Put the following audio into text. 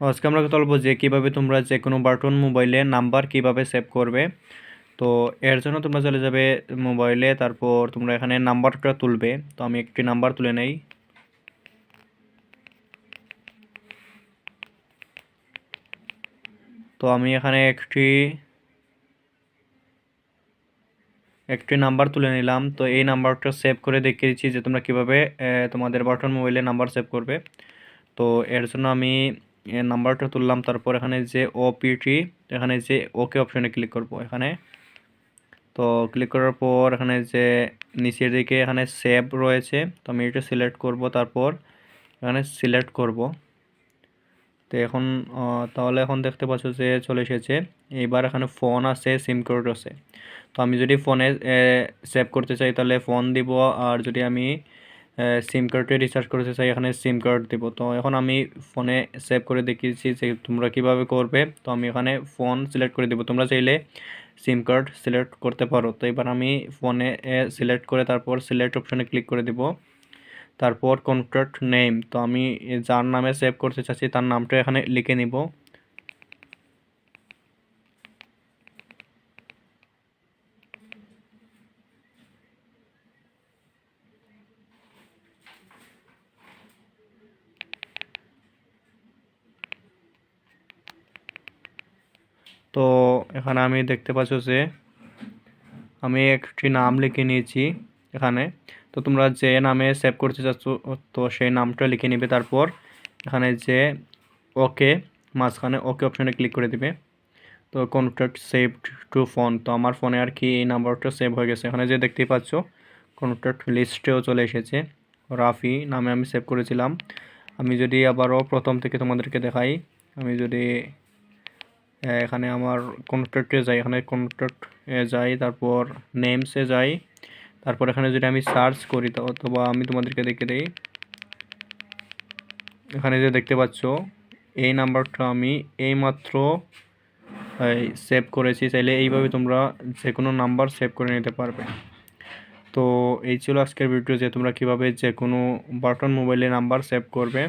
আজকে আমরা কথা বলব যে কীভাবে তোমরা যে কোনো বাটন মোবাইলে নাম্বার কীভাবে সেভ করবে। তো এর জন্য তোমরা চলে যাবে মোবাইলে, তারপর তোমরা এখানে নাম্বারটা তুলবে। তো আমি একটি নাম্বার তুলে নেই। তো আমি এখানে একটি একটি নাম্বার তুলে নিলাম। তো এই নাম্বারটা সেভ করে দেখিয়ে দিচ্ছি যে তোমরা কীভাবে তোমাদের বাটন মোবাইলে নাম্বার সেভ করবে। তো এর জন্য আমি নাম্বারটা তুললাম, তারপর এখানে যে ওপিটি এখানে যে ওকে অপশনে ক্লিক করব এখানে। তো ক্লিক করার পর এখানে যে নিচের দিকে এখানে সেভ রয়েছে, তো আমি এটা সিলেক্ট করব, তারপর এখানে সিলেক্ট করব। তো এখন তাহলে এখন দেখতে পাচ্ছ যে চলে এসেছে। এইবার এখানে ফোন আছে সিম কার্ড আছে। তো আমি যদি ফোনে সেভ করতে চাই, তাহলে ফোন দিব, আর যদি আমি সিম কার্ডে রিচার্জ করতে চাই এখানে সিম কার্ড দিব। তো এখন আমি ফোনে সেভ করে দেখিয়েছি যে তোমরা কীভাবে করবে, তো আমি এখানে ফোন সিলেক্ট করে দেবো। তোমরা চাইলে সিম কার্ড সিলেক্ট করতে পারো। তো এবার আমি ফোনে সিলেক্ট করে তারপর সিলেক্ট অপশানে ক্লিক করে দিব। তারপর কন্ট্যাক্ট নেম তো আমি যার নামে সেভ করতে চাচ্ছি, তার নামটা এখানে লিখে নিব। তো এখানে আমি দেখতে পাচ্ছ যে আমি একটি নাম লিখে নিয়েছি এখানে। তো তোমরা যে নামে সেভ করতে চাচ্ছ, তো সেই নামটা লিখে নিবে তারপর এখানে যে ওকে মাঝখানে ওকে অপশানে ক্লিক করে দিবে। তো কন্ট্যাক্ট সেভ টু ফোন তো আমার ফোনে আর কি এই নাম্বারটা সেভ হয়ে গেছে। এখানে যে দেখতেই পাচ্ছ কন্ট্যাক্ট লিস্টেও চলে এসেছে। রাফি নামে আমি সেভ করেছিলাম। আমি যদি আবারও প্রথম থেকে তোমাদেরকে দেখাই, আমি যদি এখানে আমার কন্ট্যাক্টে যাই, এখানে কন্ট্যাক্ট যাই, তারপর নেমসে যাই, তারপর এখানে যদি আমি সার্চ করি অথবা আমি তোমাদেরকে দেখে দিই। এখানে যে দেখতে পাচ্ছ, এই নাম্বারটা আমি এইমাত্র সেভ করেছি। চাইলে এইভাবে তোমরা যে কোনো নাম্বার সেভ করে নিতে পারবে। তো এই ছিল আজকের ভিডিও যে তোমরা কীভাবে যে কোনো বাটন মোবাইলে নাম্বার সেভ করবে।